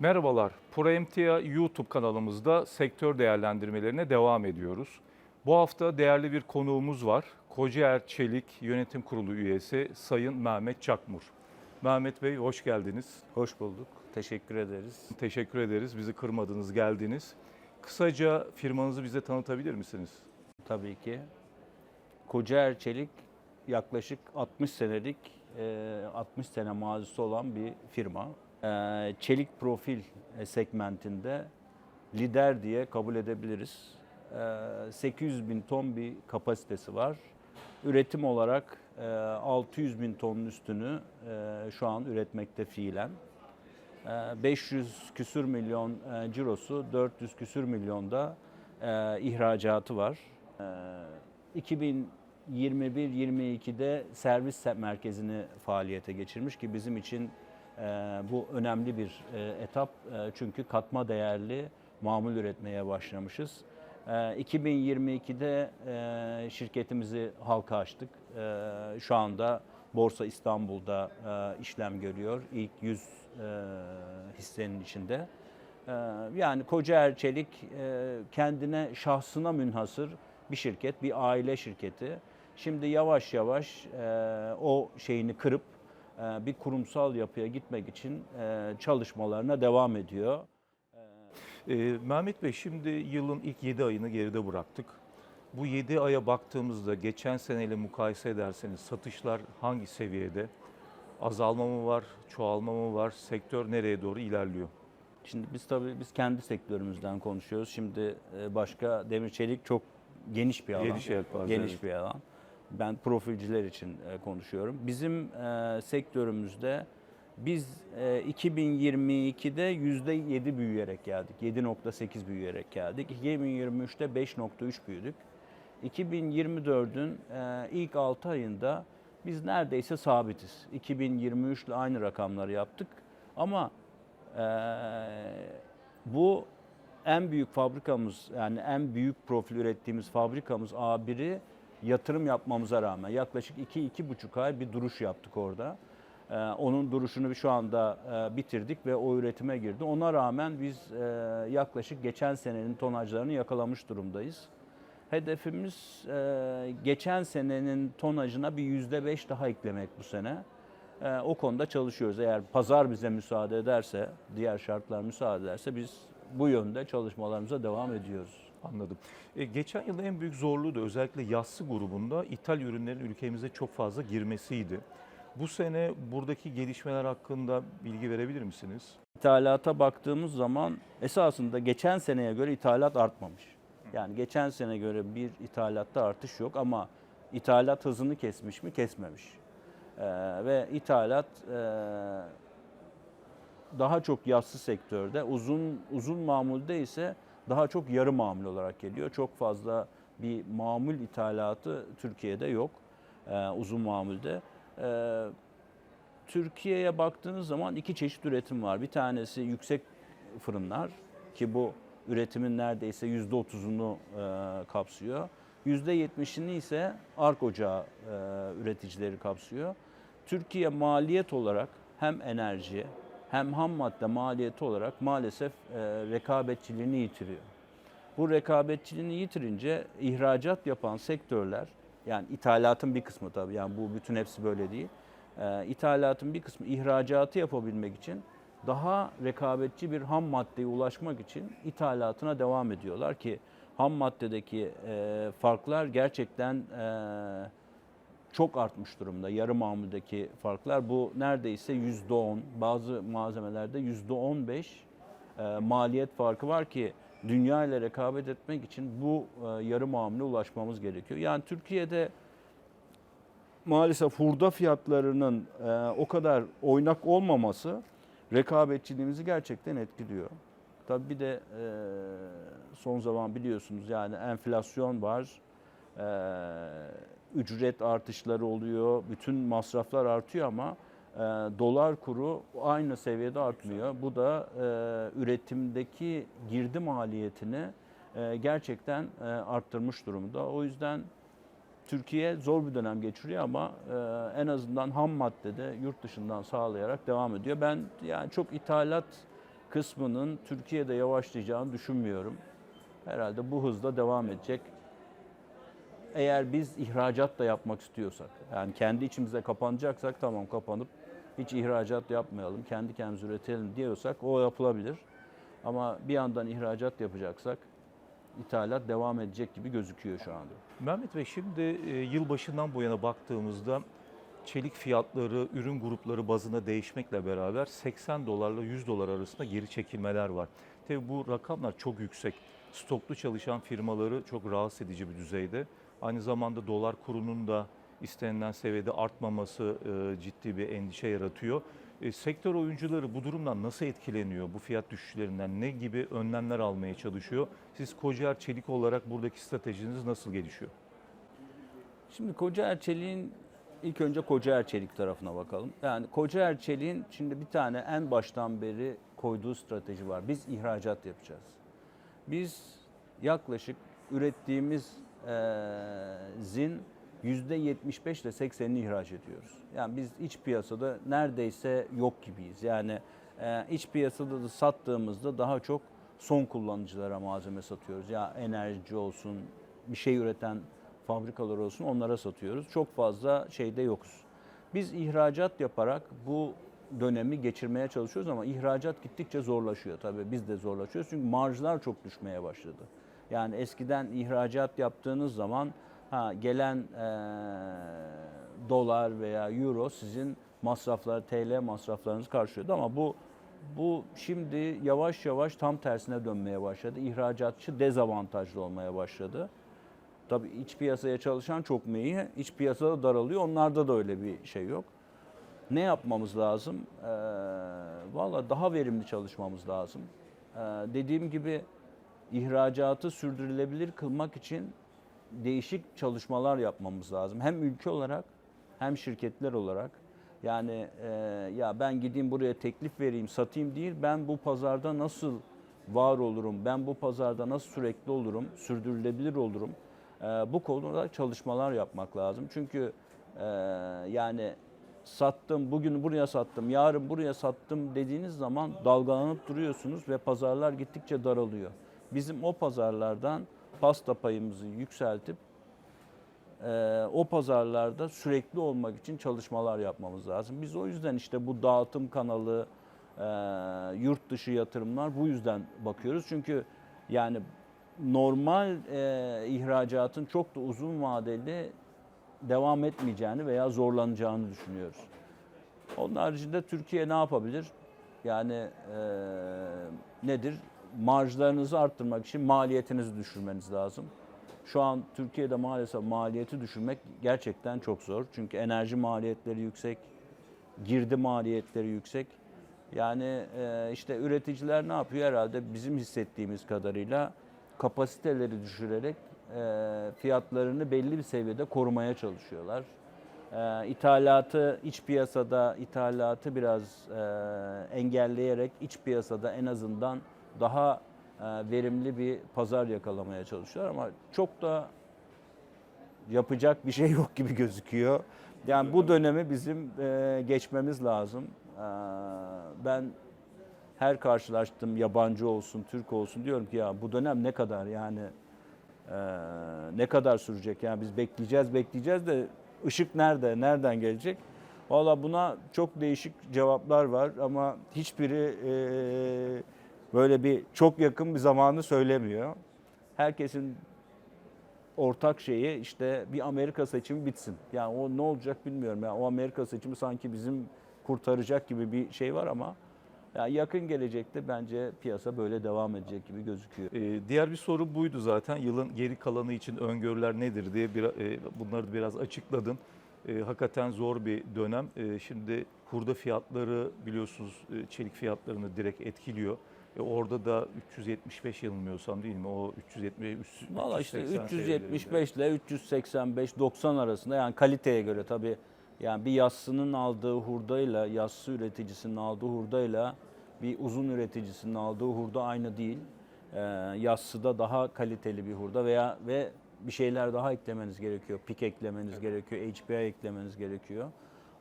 Merhabalar, ProEmtia YouTube kanalımızda sektör değerlendirmelerine devam ediyoruz. Bu hafta değerli bir konuğumuz var. Kocaer Çelik Yönetim Kurulu üyesi Sayın Mehmet Çakmur. Mehmet Bey hoş geldiniz. Hoş bulduk. Teşekkür ederiz. Teşekkür ederiz. Bizi kırmadınız, geldiniz. Kısaca firmanızı bize tanıtabilir misiniz? Tabii ki. Kocaer Çelik yaklaşık 60 senelik, e, 60 sene mazisi olan bir firma. E, Çelik profil e, segmentinde lider diye kabul edebiliriz. E, 800 bin ton bir kapasitesi var. Üretim olarak e, 600 bin tonun üstünü e, şu an üretmekte fiilen. Ee, 500 küsür milyon e, cirosu, 400 küsür milyonda e, ihracatı var. Ee, 2021-22'de servis merkezini faaliyete geçirmiş ki bizim için e, bu önemli bir e, etap. E, Çünkü katma değerli mamul üretmeye başlamışız. E, 2022'de e, şirketimizi halka açtık. Şu anda Borsa İstanbul'da e, işlem görüyor. İlk 100 e, hissenin içinde. Yani Kocaer Çelik e, kendine şahsına münhasır bir şirket, bir aile şirketi. Şimdi yavaş yavaş o şeyini kırıp bir kurumsal yapıya gitmek için e, çalışmalarına devam ediyor. Ee, Mehmet Bey şimdi yılın ilk 7 ayını geride bıraktık. Bu 7 aya baktığımızda geçen seneyle mukayese ederseniz satışlar hangi seviyede? Azalma mı var, çoğalma mı var? Sektör nereye doğru ilerliyor? Şimdi biz tabii biz kendi sektörümüzden konuşuyoruz. Şimdi e, başka demir çelik çok geniş bir alan. Geniş yelpaze, Geniş bir alan. Ben profilciler için e, konuşuyorum. Bizim e, sektörümüzde biz e, 2022'de %7 büyüyerek geldik. 7.8 büyüyerek geldik. 2023'te 5.3 büyüdük. 2024'ün e, ilk 6 ayında biz neredeyse sabitiz. 2023 ile aynı rakamları yaptık. Ama bu en büyük fabrikamız yani en büyük profil ürettiğimiz fabrikamız A1'i yatırım yapmamıza rağmen yaklaşık 2-2,5 ay bir duruş yaptık orada. Ee, onun duruşunu şu anda e, bitirdik ve o üretime girdi. Ona rağmen biz e, yaklaşık geçen senenin tonajlarını yakalamış durumdayız. Hedefimiz e, geçen senenin tonajına bir %5 daha eklemek bu sene. O konuda çalışıyoruz. Eğer pazar bize müsaade ederse, diğer şartlar müsaade ederse biz bu yönde çalışmalarımıza devam ediyoruz. Anladım. E, geçen yıl en büyük zorluğu da özellikle yassı grubunda ithal ürünlerin ülkemize çok fazla girmesiydi. Bu sene buradaki gelişmeler hakkında bilgi verebilir misiniz? İthalata baktığımız zaman esasında geçen seneye göre ithalat artmamış. Yani geçen sene göre bir ithalatta artış yok ama ithalat hızını kesmiş mi? Kesmemiş. Ee, ve ithalat e, daha çok yassı sektörde, uzun uzun mamulde ise daha çok yarı mamul olarak geliyor. Çok fazla bir mamul ithalatı Türkiye'de yok e, uzun mamulde. E, Türkiye'ye baktığınız zaman iki çeşit üretim var. Bir tanesi yüksek fırınlar ki bu üretimin neredeyse yüzde otuzunu e, kapsıyor. Yüzde yetmişini ise ark ocağı e, üreticileri kapsıyor. Türkiye maliyet olarak hem enerji hem ham madde maliyeti olarak maalesef e, rekabetçiliğini yitiriyor. Bu rekabetçiliğini yitirince ihracat yapan sektörler, yani ithalatın bir kısmı tabii, yani bu bütün hepsi böyle değil. E, ithalatın bir kısmı ihracatı yapabilmek için daha rekabetçi bir ham maddeye ulaşmak için ithalatına devam ediyorlar ki ham maddedeki e, farklar gerçekten e, çok artmış durumda. Yarı mamuldeki farklar bu neredeyse yüzde on, bazı malzemelerde yüzde on beş e, maliyet farkı var ki dünya ile rekabet etmek için bu e, yarı mamule ulaşmamız gerekiyor. Yani Türkiye'de maalesef hurda fiyatlarının e, o kadar oynak olmaması rekabetçiliğimizi gerçekten etkiliyor. Tabii bir de e, son zaman biliyorsunuz yani enflasyon var, e, ücret artışları oluyor, bütün masraflar artıyor ama e, dolar kuru aynı seviyede artmıyor. Bu da e, üretimdeki girdi maliyetini e, gerçekten e, arttırmış durumda. O yüzden Türkiye zor bir dönem geçiriyor ama e, en azından ham maddede yurt dışından sağlayarak devam ediyor. Ben yani çok ithalat kısmının Türkiye'de yavaşlayacağını düşünmüyorum. Herhalde bu hızla devam edecek. Eğer biz ihracat da yapmak istiyorsak, yani kendi içimize kapanacaksak tamam kapanıp hiç ihracat yapmayalım, kendi kendimiz üretelim diyorsak o yapılabilir. Ama bir yandan ihracat yapacaksak ithalat devam edecek gibi gözüküyor şu anda. Mehmet Bey şimdi e, yılbaşından bu yana baktığımızda çelik fiyatları, ürün grupları bazında değişmekle beraber 80 dolarla 100 dolar arasında geri çekilmeler var. Tabii bu rakamlar çok yüksek. Stoklu çalışan firmaları çok rahatsız edici bir düzeyde. Aynı zamanda dolar kurunun da istenilen seviyede artmaması e, ciddi bir endişe yaratıyor. E, sektör oyuncuları bu durumdan nasıl etkileniyor? Bu fiyat düşüşlerinden ne gibi önlemler almaya çalışıyor? Siz Kocaer Çelik olarak buradaki stratejiniz nasıl gelişiyor? Şimdi Kocaer Çelik'in ilk önce Kocaer Çelik tarafına bakalım. Yani Kocaer Çelik'in şimdi bir tane en baştan beri koyduğu strateji var. Biz ihracat yapacağız. Biz yaklaşık ürettiğimiz zin %75 ile 80'ini ihraç ediyoruz. Yani biz iç piyasada neredeyse yok gibiyiz. Yani eee, iç piyasada da sattığımızda daha çok son kullanıcılara malzeme satıyoruz. Ya enerji olsun, bir şey üreten fabrikalar olsun onlara satıyoruz. Çok fazla şeyde yokuz. Biz ihracat yaparak bu dönemi geçirmeye çalışıyoruz ama ihracat gittikçe zorlaşıyor tabii. Biz de zorlaşıyoruz çünkü marjlar çok düşmeye başladı. Yani eskiden ihracat yaptığınız zaman ha gelen eee, dolar veya euro sizin masraflar TL masraflarınızı karşılıyordu ama bu bu şimdi yavaş yavaş tam tersine dönmeye başladı. İhracatçı dezavantajlı olmaya başladı. Tabii iç piyasaya çalışan çok mu iyi? İç piyasada daralıyor. Onlarda da öyle bir şey yok. Ne yapmamız lazım? Ee, Valla daha verimli çalışmamız lazım. Ee, dediğim gibi ihracatı sürdürülebilir kılmak için değişik çalışmalar yapmamız lazım. Hem ülke olarak hem şirketler olarak. Yani e, ya ben gideyim buraya teklif vereyim, satayım değil. Ben bu pazarda nasıl var olurum? Ben bu pazarda nasıl sürekli olurum? Sürdürülebilir olurum? E, bu konuda çalışmalar yapmak lazım. Çünkü e, yani sattım, bugün buraya sattım, yarın buraya sattım dediğiniz zaman dalgalanıp duruyorsunuz ve pazarlar gittikçe daralıyor. Bizim o pazarlardan pasta payımızı yükseltip e, o pazarlarda sürekli olmak için çalışmalar yapmamız lazım. Biz o yüzden işte bu dağıtım kanalı, e, yurt dışı yatırımlar bu yüzden bakıyoruz. Çünkü yani normal e, ihracatın çok da uzun vadeli devam etmeyeceğini veya zorlanacağını düşünüyoruz. Onun haricinde Türkiye ne yapabilir? Yani e, nedir? Marjlarınızı arttırmak için maliyetinizi düşürmeniz lazım. Şu an Türkiye'de maalesef maliyeti düşürmek gerçekten çok zor. Çünkü enerji maliyetleri yüksek, girdi maliyetleri yüksek. Yani e, işte üreticiler ne yapıyor herhalde bizim hissettiğimiz kadarıyla kapasiteleri düşürerek e, fiyatlarını belli bir seviyede korumaya çalışıyorlar. E, ithalatı iç piyasada ithalatı biraz engelleyerek iç piyasada en azından daha e, verimli bir pazar yakalamaya çalışıyorlar ama çok da yapacak bir şey yok gibi gözüküyor. Yani bu dönemi bizim e, geçmemiz lazım. E, ben her karşılaştığım yabancı olsun, Türk olsun diyorum ki ya bu dönem ne kadar yani ne kadar sürecek? Yani biz bekleyeceğiz, bekleyeceğiz de ışık nerede, nereden gelecek? Valla buna çok değişik cevaplar var ama hiçbiri böyle bir çok yakın bir zamanı söylemiyor. Herkesin ortak şeyi işte bir Amerika seçimi bitsin. Yani o ne olacak bilmiyorum. Yani o Amerika seçimi sanki bizim kurtaracak gibi bir şey var ama yani yakın gelecekte bence piyasa böyle devam edecek gibi gözüküyor. Ee, diğer bir soru buydu zaten. Yılın geri kalanı için öngörüler nedir diye bir, e, bunları biraz açıkladın. E, hakikaten zor bir dönem. E, şimdi hurda fiyatları biliyorsunuz e, çelik fiyatlarını direkt etkiliyor. E, orada da 375 yanılmıyorsam değil mi? O 370 üst- Valla işte 380 seviyelerinde. 375 ile 385 90 arasında yani kaliteye göre tabii yani bir yassının aldığı hurdayla yassı üreticisinin aldığı hurdayla bir uzun üreticisinin aldığı hurda aynı değil. Ee, yassıda daha kaliteli bir hurda veya ve bir şeyler daha eklemeniz gerekiyor. Pik eklemeniz gerekiyor, HPA eklemeniz gerekiyor.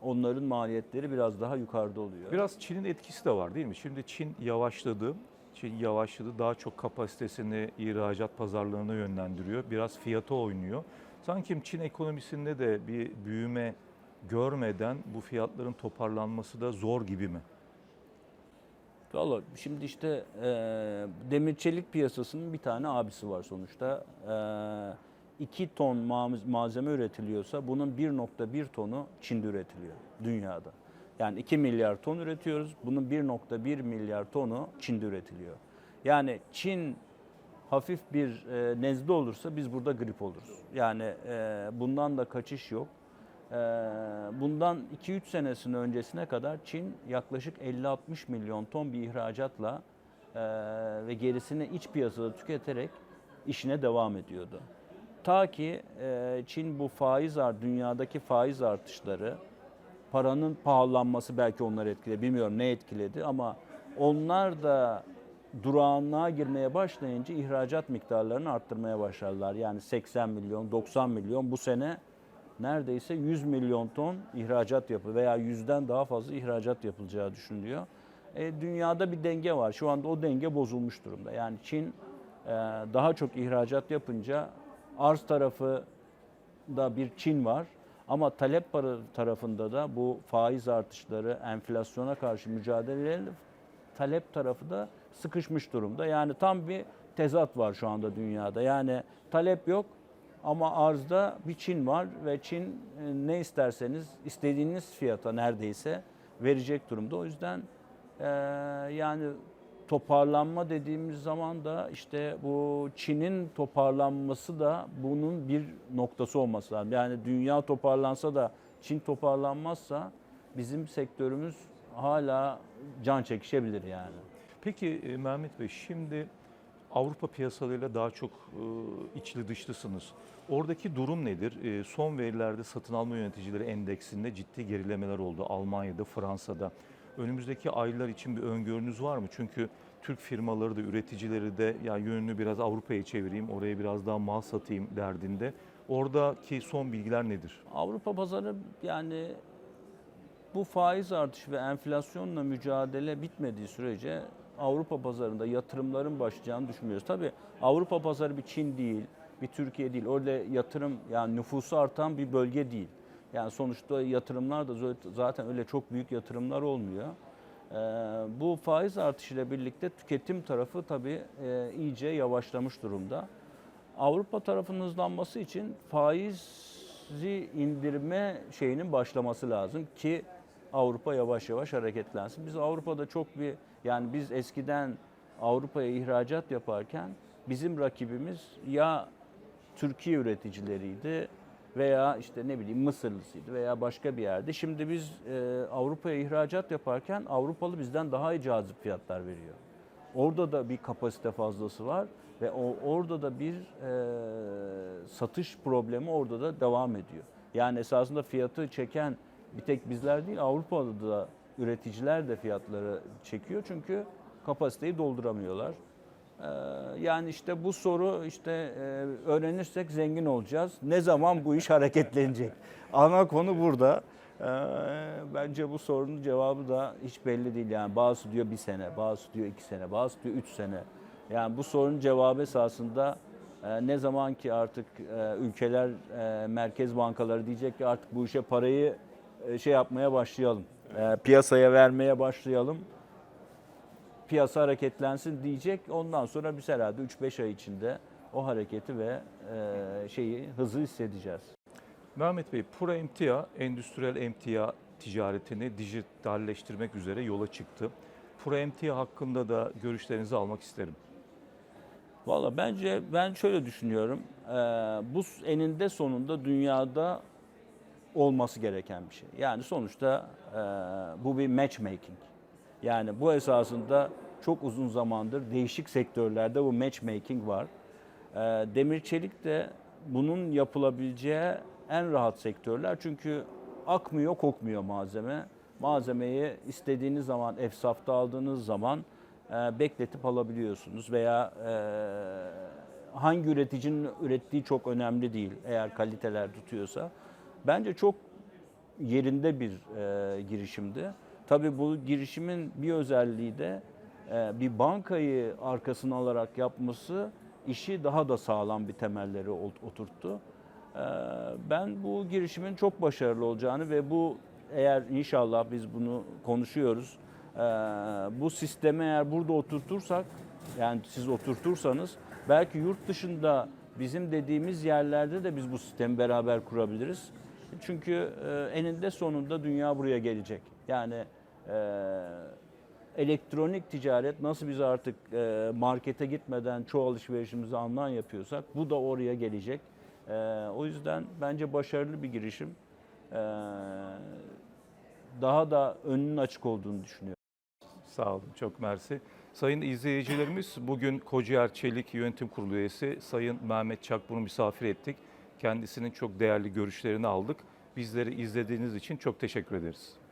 Onların maliyetleri biraz daha yukarıda oluyor. Biraz Çin'in etkisi de var değil mi? Şimdi Çin yavaşladı. Çin yavaşladı. Daha çok kapasitesini ihracat pazarlarına yönlendiriyor. Biraz fiyata oynuyor. Sanki Çin ekonomisinde de bir büyüme görmeden bu fiyatların toparlanması da zor gibi mi? Valla şimdi işte e, demir çelik piyasasının bir tane abisi var sonuçta. E, 2 ton ma- malzeme üretiliyorsa bunun 1.1 tonu Çin'de üretiliyor dünyada. Yani 2 milyar ton üretiyoruz. Bunun 1.1 milyar tonu Çin'de üretiliyor. Yani Çin hafif bir e, nezle olursa biz burada grip oluruz. Yani e, bundan da kaçış yok. Ee, Bundan 2-3 senesinin öncesine kadar Çin yaklaşık 50-60 milyon ton bir ihracatla e, ve gerisini iç piyasada tüketerek işine devam ediyordu. Ta ki e, Çin bu faiz art dünyadaki faiz artışları, paranın pahalanması belki onları etkiledi. Bilmiyorum ne etkiledi ama onlar da durağanlığa girmeye başlayınca ihracat miktarlarını arttırmaya başladılar. Yani 80 milyon, 90 milyon bu sene neredeyse 100 milyon ton ihracat yapı veya yüzden daha fazla ihracat yapılacağı düşünülüyor. E, dünyada bir denge var. Şu anda o denge bozulmuş durumda. Yani Çin e, daha çok ihracat yapınca arz tarafı da bir Çin var. Ama talep tarafında da bu faiz artışları, enflasyona karşı mücadeleyle talep tarafı da sıkışmış durumda. Yani tam bir tezat var şu anda dünyada. Yani talep yok ama arzda bir Çin var ve Çin e, ne isterseniz istediğiniz fiyata neredeyse verecek durumda. O yüzden e, yani toparlanma dediğimiz zaman da işte bu Çin'in toparlanması da bunun bir noktası olması lazım. Yani dünya toparlansa da Çin toparlanmazsa bizim sektörümüz hala can çekişebilir yani. Peki e, Mehmet Bey şimdi Avrupa piyasalarıyla daha çok e, içli dışlısınız. Oradaki durum nedir? E, Son verilerde satın alma yöneticileri endeksinde ciddi gerilemeler oldu. Almanya'da, Fransa'da. Önümüzdeki aylar için bir öngörünüz var mı? Çünkü Türk firmaları da üreticileri de ya yönünü biraz Avrupa'ya çevireyim, oraya biraz daha mal satayım derdinde. Oradaki son bilgiler nedir? Avrupa pazarı yani bu faiz artışı ve enflasyonla mücadele bitmediği sürece Avrupa pazarında yatırımların başlayacağını düşünmüyoruz. Tabii Avrupa pazarı bir Çin değil, bir Türkiye değil. Orada yatırım yani nüfusu artan bir bölge değil. Yani sonuçta yatırımlar da zaten öyle çok büyük yatırımlar olmuyor. Ee, bu faiz artışıyla birlikte tüketim tarafı tabii e, iyice yavaşlamış durumda. Avrupa tarafının hızlanması için faizi indirme şeyinin başlaması lazım ki Avrupa yavaş yavaş hareketlensin. Biz Avrupa'da çok bir yani biz eskiden Avrupa'ya ihracat yaparken bizim rakibimiz ya Türkiye üreticileriydi veya işte ne bileyim Mısırlısıydı veya başka bir yerde. Şimdi biz e, Avrupa'ya ihracat yaparken Avrupalı bizden daha cazip fiyatlar veriyor. Orada da bir kapasite fazlası var ve o, orada da bir e, satış problemi orada da devam ediyor. Yani esasında fiyatı çeken bir tek bizler değil Avrupa'da da üreticiler de fiyatları çekiyor çünkü kapasiteyi dolduramıyorlar. Ee, yani işte bu soru işte e, öğrenirsek zengin olacağız. Ne zaman bu iş hareketlenecek? Ana konu burada. Ee, bence bu sorunun cevabı da hiç belli değil. Yani bazısı diyor bir sene, bazısı diyor iki sene, bazısı diyor üç sene. Yani bu sorunun cevabı esasında e, ne zaman ki artık e, ülkeler, merkez bankaları diyecek ki artık bu işe parayı şey yapmaya başlayalım. Piyasaya vermeye başlayalım. Piyasa hareketlensin diyecek. Ondan sonra biz herhalde 3-5 ay içinde o hareketi ve e, şeyi hızı hissedeceğiz. Mehmet Bey, Pura Emtia, endüstriyel emtia ticaretini dijitalleştirmek üzere yola çıktı. Pura Emtia hakkında da görüşlerinizi almak isterim. Valla bence ben şöyle düşünüyorum. Ee, bu eninde sonunda dünyada olması gereken bir şey. Yani sonuçta e, bu bir matchmaking. Yani bu esasında çok uzun zamandır değişik sektörlerde bu matchmaking var. Ee, demir çelik de bunun yapılabileceği en rahat sektörler. Çünkü akmıyor, kokmuyor malzeme. Malzemeyi istediğiniz zaman efsafta aldığınız zaman e, bekletip alabiliyorsunuz veya e, hangi üreticinin ürettiği çok önemli değil eğer kaliteler tutuyorsa. Bence çok yerinde bir e, girişimdi. Tabii bu girişimin bir özelliği de e, bir bankayı arkasına alarak yapması işi daha da sağlam bir temelleri ot- oturttu. E, ben bu girişimin çok başarılı olacağını ve bu eğer inşallah biz bunu konuşuyoruz. e, bu sistemi eğer burada oturtursak yani siz oturtursanız belki yurt dışında bizim dediğimiz yerlerde de biz bu sistemi beraber kurabiliriz. Çünkü eninde sonunda dünya buraya gelecek. Yani elektronik ticaret nasıl biz artık e, markete gitmeden çoğu alışverişimizi online yapıyorsak bu da oraya gelecek. E, o yüzden bence başarılı bir girişim. E, daha da önünün açık olduğunu düşünüyorum. Sağ olun, çok mersi. Sayın izleyicilerimiz, bugün Kocaer Çelik Yönetim Kurulu üyesi Sayın Mehmet Çakbur'u misafir ettik. Kendisinin çok değerli görüşlerini aldık. Bizleri izlediğiniz için çok teşekkür ederiz.